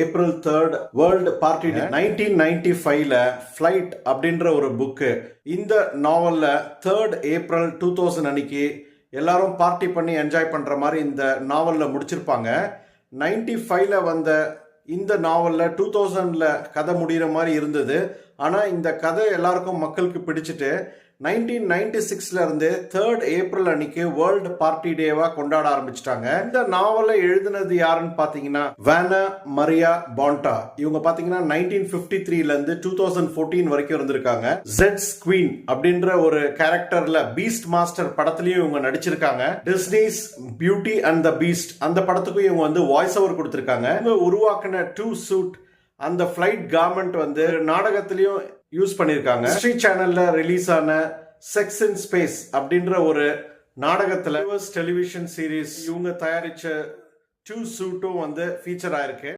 April third world party nineteen ninety ஃபைவ்ல flight அப்படின்ற ஒரு புக்கு இந்த நாவல்ல தேர்ட் ஏப்ரல் டூ தௌசண்ட் அன்னைக்கு எல்லாரும் பார்ட்டி பண்ணி என்ஜாய் பண்ற மாதிரி இந்த நாவல்ல முடிச்சிருப்பாங்க. நைன்டி ஃபைவ்ல வந்த இந்த நாவல்ல டூ தௌசண்ட்ல கதை முடிகிற மாதிரி இருந்தது. ஆனால் இந்த கதை எல்லாருக்கும் மக்களுக்கு பிடிச்சிட்டு நைன்டீன் நைன்டி சிக்ஸ்லேருந்து தேர்ட் ஏப்ரல் அன்னைக்கு வேர்ல்டு பார்ட்டி டேவாக கொண்டாட ஆரம்பிச்சிட்டாங்க. இந்த நாவலை எழுதினது யாருன்னு பார்த்தீங்கன்னா வேனா மரியா பாண்டா இவங்க பார்த்தீங்கன்னா நைன்டீன் ஃபிஃப்டி த்ரீலேருந்து டூ தௌசண்ட் ஃபோர்டீன் வரைக்கும் இருந்திருக்காங்க. ஜெட்ஸ் குவீன் அப்படின்ற ஒரு கேரக்டரில் பீஸ்ட் மாஸ்டர் படத்துலையும் இவங்க நடிச்சிருக்காங்க. Disney's beauty and the beast அந்த படத்துக்கும் இவங்க வந்து வாய்ஸ் ஓவர் கொடுத்துருக்காங்க. இவங்க உருவாக்கின டூ சூட் அந்த ஃப்ளைட் கார்மெண்ட் வந்து நாடகத்திலையும் யூஸ் பண்ணியிருக்காங்க ஸ்ரீ சேனல்ல ரிலீஸ் ஆன செக்ஸ் இன் ஸ்பேஸ் அப்படின்ற ஒரு நாடகத்தில் டெலிவிஷன் சீரீஸ் இவங்க தயாரிச்ச டூ சூட்டும் வந்து ஃபீச்சர் ஆயிருக்கு.